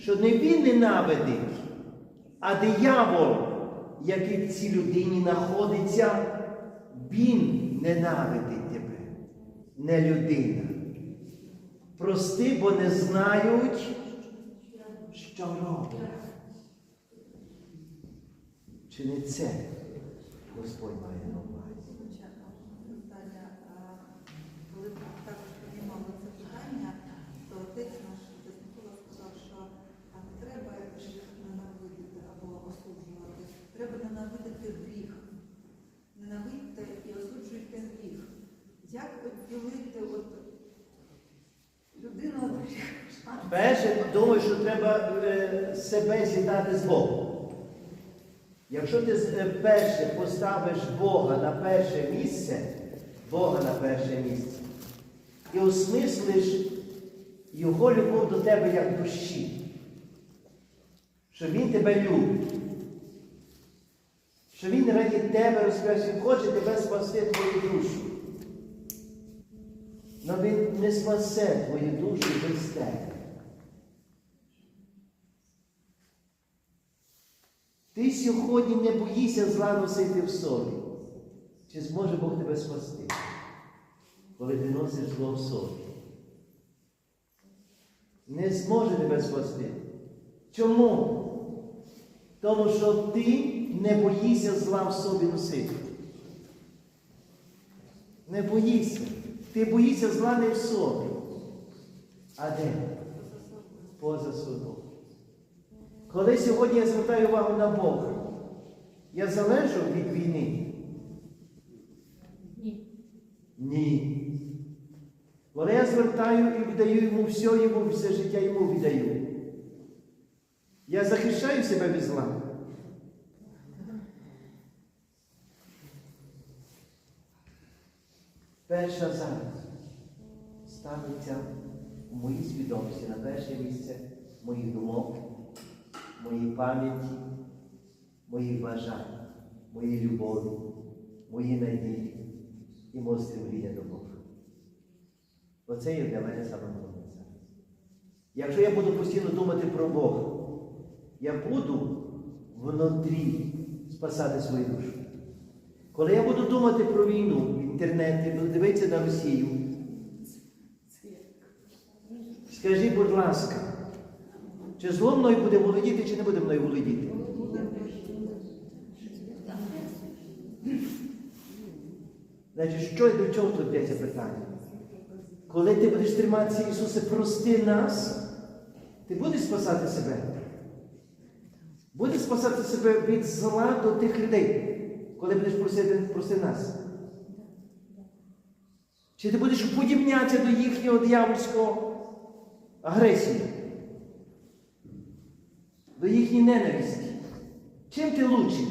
що не він ненавидить, а диявол, який в цій людині знаходиться, він ненавидить тебе, не людина. Прости, бо не знають, що роблять. Чи не це Господь має на увазі? Наталя, а коли ми також піднімали це питання, то отець наш отець Микола сказав, що а не треба їх ненавидіти або осуджувати. Треба ненавидити гріх. Ненавидьте і осуджуйте гріх. Як відділити от людину від гріха? Перше, думаю, що треба е, себе з'єднати з Богом. Якщо ти е, перше поставиш Бога на перше місце, Бога на перше місце, і осмислиш Його любов до тебе як душі, що Він тебе любить, що Він раді тебе Він хоче тебе спасти твою душу. Але Він не спасе твою душу без тебе. Ти сьогодні не боїшся зла носити в собі. Чи зможе Бог тебе спасти, коли ти носиш зло в собі? Не зможе тебе спасти. Чому? Тому що ти не боїшся зла в собі носити. Не боїшся. Ти боїшся зла не в собі. А де? Поза собою. Коли сьогодні я звертаю увагу на Бога, я залежу від війни? Ні. Ні. Коли я звертаю і віддаю йому все, йому все життя йому віддаю. Я захищаю себе від зла. Перша зараз ставиться в моїй свідомості на перше місце моїх думок, моїй пам'яті, моїх бажань, моєї любові, моєї надії і мого стремління до Бога. Оце є для мене саме головне зараз. Якщо я буду постійно думати про Бога, я буду внутрі спасати свою душу. Коли я буду думати про війну в інтернеті, буду дивитися на Росію, скажіть, будь ласка, чи зло мною буде володіти, чи не буде мною володіти? Значить, що до чого тут йдеться питання? Коли ти будеш триматися, Ісусе, прости нас, ти будеш спасати себе. Будеш спасати себе від зла до тих людей, коли будеш просити прости нас. Чи ти будеш подібнятися до їхнього диявольського агресії, до їхньої ненависті? Чим ти лучший?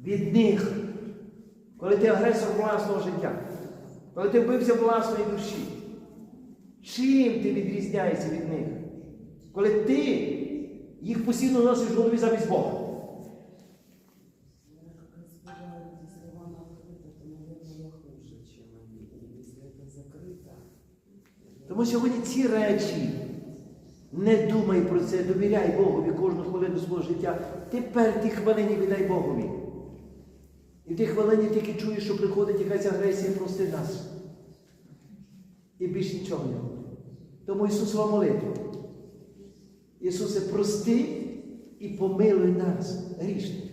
Від них, коли ти агресор власного життя, коли ти вбився власної душі, чим ти відрізняєшся від них? Коли ти їх постійно носиш в голові замість Бога. Если вона открыта, то, наверное, я хуже, чем они. И Если это закрыто, Тому сьогодні ці речі не думай про це, довіряй Богові кожну хвилину свого життя. Тепер ті хвилині віддай Богові. І в ті хвилині тільки чуєш, що приходить якась агресія, прости нас. І більш нічого не говори. Тому Ісусова молитва. Ісусе, прости і помилуй нас, грішних.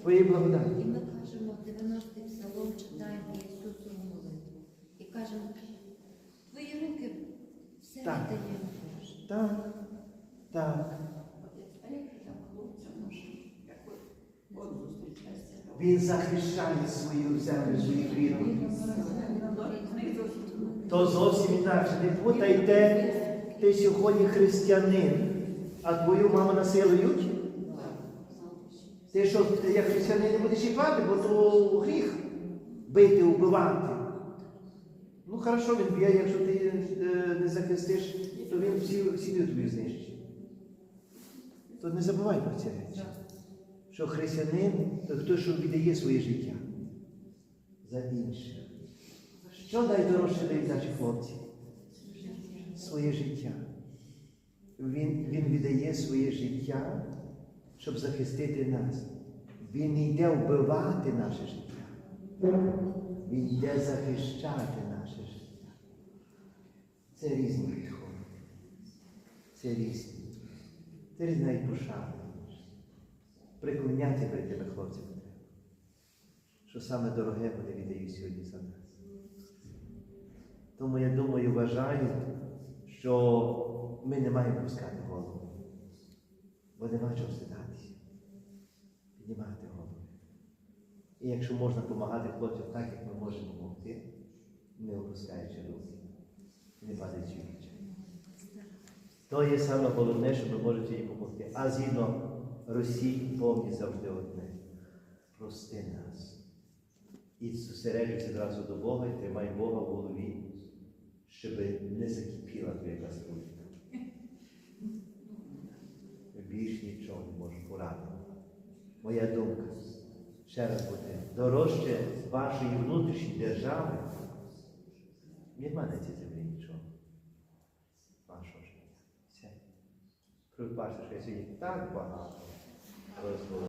Твоєї благодаті. І ми кажемо, 90-й псалом читаємо Ісусову молитву. І кажемо, твої руки все Так. віддаємо. Так, так. Він захищає свою землю, своїх рідних. То зовсім інакше. Не путайте, ти сьогодні християнин, а твою маму насилують. Ти що, як християнин не будеш чіпати, бо то гріх бити, вбивати. Ну, хорошо, він б'є, якщо ти е, не захистиш, то він всі, всі тобі знищить. То не забувай про це речі. Що християнин то хто, що віддає своє життя за інших. Що найдорожче дають наші хлопці? своє життя. Він, він віддає своє життя, щоб захистити нас. Він не йде вбивати наше життя. Він йде захищати наше життя. Це різні підходи. Це різні. Це різна і пошана. Приклоняти перед тими хлопцями треба. Що саме дороге вони віддають сьогодні за нас. Тому я думаю, вважаю, що ми не маємо пускати голову. Бо нема чого стидатися. Піднімати голову. І якщо можна допомагати хлопцям так, як ми можемо допомогти, не опускаючи руки, не падаючи в відчай. То є саме головне, що ми можемо сьогодні допомогти. А згідно Росії повні завжди одне. Прости нас. І зосереджуйся одразу до Бога і тримай Бога в голові, щоб не закипіла твоя каструлька. Більш нічого не можу порадити. Моя думка, ще раз буде, дорожче вашої внутрішньої держави, нема на цій землі нічого. Вашого бачиш, що я сьогодні так багато.